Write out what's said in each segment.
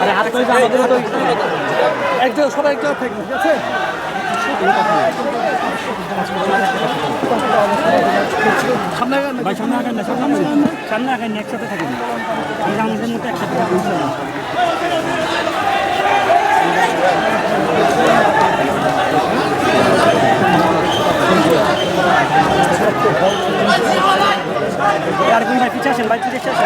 আরে হাত করে আমাদের তো একজন, সবাই একজন থাকবে ঠিক আছে? সামনে আগান। ভাই, সামনে আগান না একসাথে থাকেন থাকব ইনশাআল্লাহ। আর কোন ভাই পিছিয়ে আসেন ভাই পিছিয়ে আসেন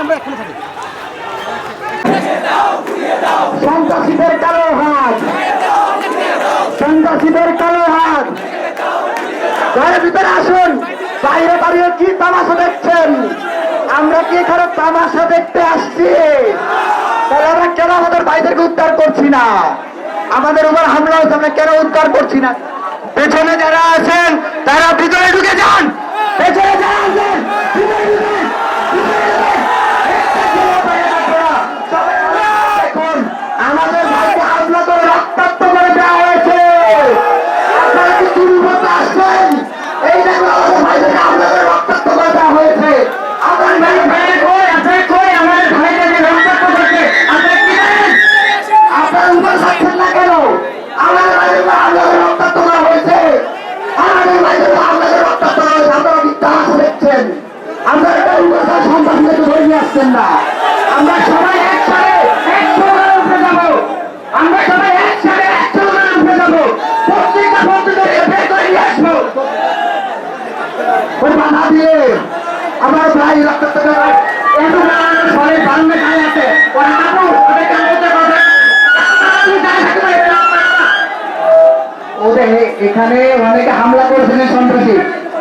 আমরা এখানে থাকি। সন্ত্রাসীদের কালো হাত। সন্ত্রাসীদের কালো হাত। ঘরের ভিতরে আসুন। বাইরে দাঁড়িয়ে কি তামাশা দেখছেন? আমরা কি এখানে তামাশা দেখতে আসছি? তাহলে আমরা কেন আমাদের ভাইদেরকে উদ্ধার করছি না? আমাদের উপর হামলা হচ্ছে আমরা কেন উদ্ধার করছি না? পেছনে যারা আছেন, তারা ভিতরে ঢুকে যান। পেছনে যারা আপনারা থাকছেন না কেন আমাদের হামলা করে রক্তাক্ত করা হয়েছে। আমাদের হামলা করে রক্তাক্ত হয়েছে। আপনারা তামাশা দেখছেন। আমরা এটা উপর সন্ত্রাসীদেরকে ধরে নিয়ে আসছেন না। আমরা সবাই একসাথে একশো উপরে যাব। আমরা সবাই একসাথে একশো উপরে যাব। প্রত্যেকটা বন্ধুদেরকে বের করে নিয়ে আসব। বাধা দিয়ে আমার ভাই রক্তাক্ত এখানে অনেকে হামলা করেছেন সন্ত্রাসী।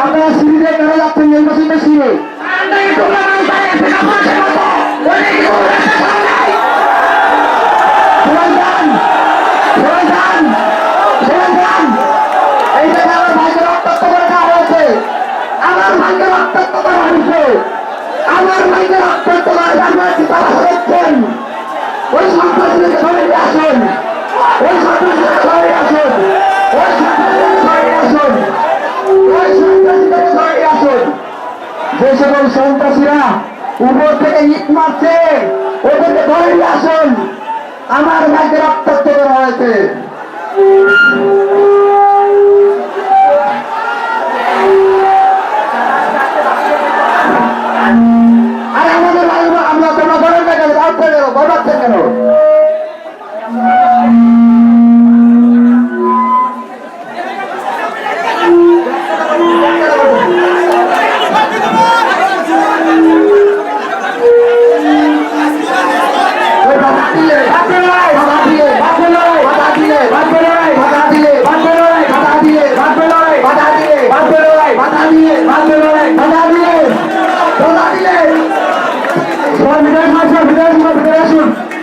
আপনারা সিরিজে কেন যাচ্ছেন? নির্বাচিত জায়গায় আমার ভাইকে রক্তাক্ত করে হয়েছে। আমার ভাইকে রক্তাক্ত করা হয়েছে। আমার সকল সন্ত্রাসীরা উপর থেকে ইট মারছে। ওদেরকে ধরে আসুন। আমার মাকে রক্তাক্ত করা হয়েছে। mais uma vez,